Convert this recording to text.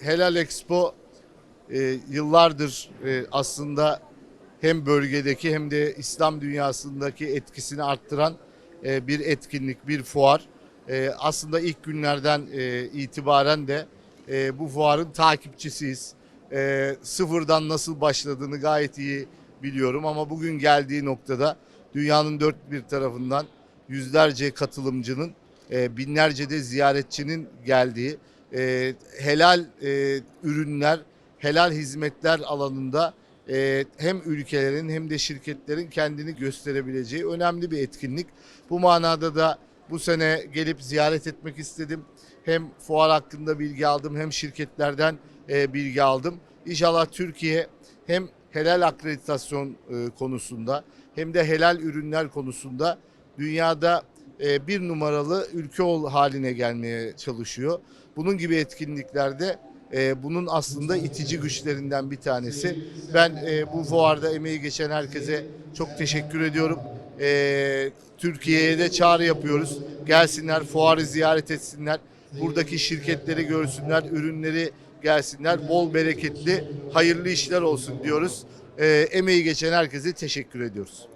Helal Expo e, yıllardır e, aslında hem bölgedeki hem de İslam dünyasındaki etkisini arttıran e, bir etkinlik, bir fuar. E, aslında ilk günlerden e, itibaren de e, bu fuarın takipçisiyiz. E, sıfırdan nasıl başladığını gayet iyi biliyorum ama bugün geldiği noktada dünyanın dört bir tarafından yüzlerce katılımcının, e, binlerce de ziyaretçinin geldiği e, helal e, ürünler, helal hizmetler alanında e, hem ülkelerin hem de şirketlerin kendini gösterebileceği önemli bir etkinlik. Bu manada da bu sene gelip ziyaret etmek istedim. Hem fuar hakkında bilgi aldım hem şirketlerden e, bilgi aldım. İnşallah Türkiye hem helal akreditasyon e, konusunda hem de helal ürünler konusunda dünyada bir numaralı ülke ol haline gelmeye çalışıyor. Bunun gibi etkinliklerde e, bunun aslında itici güçlerinden bir tanesi. Ben e, bu fuarda emeği geçen herkese çok teşekkür ediyorum. E, Türkiye'ye de çağrı yapıyoruz. Gelsinler, fuarı ziyaret etsinler. Buradaki şirketleri görsünler, ürünleri gelsinler. Bol bereketli, hayırlı işler olsun diyoruz. E, emeği geçen herkese teşekkür ediyoruz.